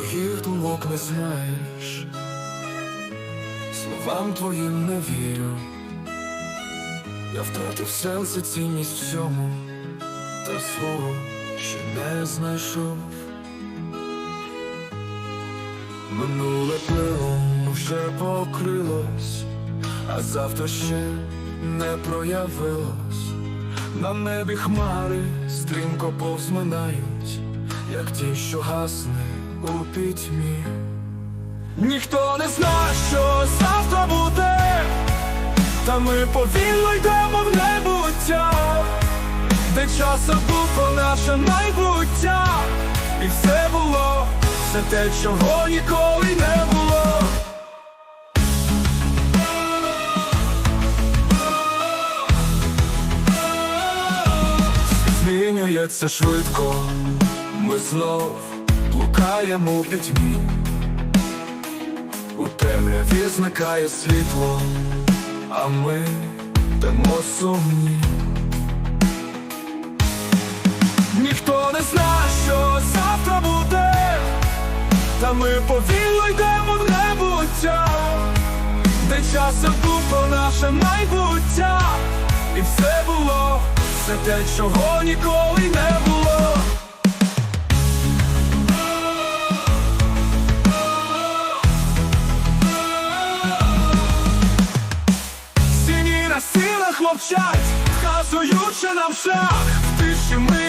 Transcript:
моїх думок не знаєш, словам твоїм не вірю. Я втратив серце цінність всьому, та свого ще не знайшов. Минуле плевом вже покрилось, а завтра ще не проявилось. На небі хмари стрімко повзминають, як ті, що гасне у пітьмі. Ніхто не знає, що завтра буде, та ми повільно йдемо в небуття, де часом був наше майбуття, і все було, все те, чого ніколи не було. Змінюється швидко, ми знов блукаємо у пітьмі. У темряві зникає світло, а ми йдемо сумні. Ніхто не знає, що завтра буде, та ми повільно йдемо в небуття, де часом було наше майбуття, і все було, все те, чого ніколи не Силах мовчать, вказуючи нам шлях, тиші ми